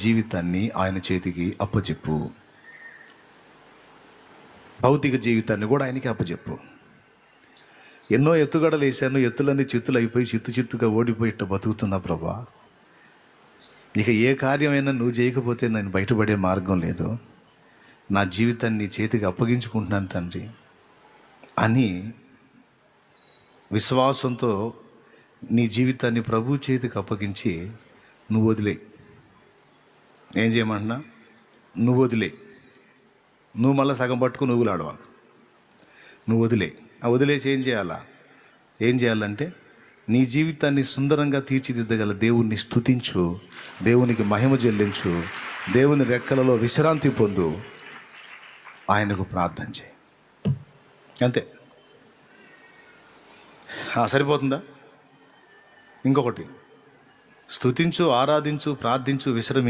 జీవితాన్ని ఆయన చేతికి అప్పచెప్పు భౌతిక జీవితాన్ని కూడా ఆయనకి అప్పచెప్పు ఎన్నో ఎత్తుగడలు వేశాను ఎత్తులన్నీ చిత్తులు అయిపోయి చిత్తు చిత్తుగా ఓడిపోయి ఇట్ట బతుకుతున్నా ప్రభా. ఇక ఏ కార్యమైనా నువ్వు చేయకపోతే నేను బయటపడే మార్గం లేదు. నా జీవితాన్ని చేతికి అప్పగించుకుంటున్నాను తండ్రి. అని విశ్వాసంతో నీ జీవితాన్ని ప్రభు చేతికి అప్పగించి నువ్వు వదిలే ఏం చేయమంటున్నా? నువ్వు వదిలే. నువ్వు మళ్ళీ సగం పట్టుకుని నువ్వులాడవా నువ్వు వదిలే. ఆ వదిలేసి ఏం చేయాలా? ఏం చేయాలంటే నీ జీవితాన్ని సుందరంగా తీర్చిదిద్దగల దేవుణ్ణి స్తుతించు దేవునికి మహిమ చెల్లించు దేవుని రెక్కలలో విశ్రాంతి పొందు ఆయనకు ప్రార్థన చేయి. అంతే. సరిపోతుందా? ఇంకొకటి. స్థుతించు ఆరాధించు ప్రార్థించు విశ్రమించు.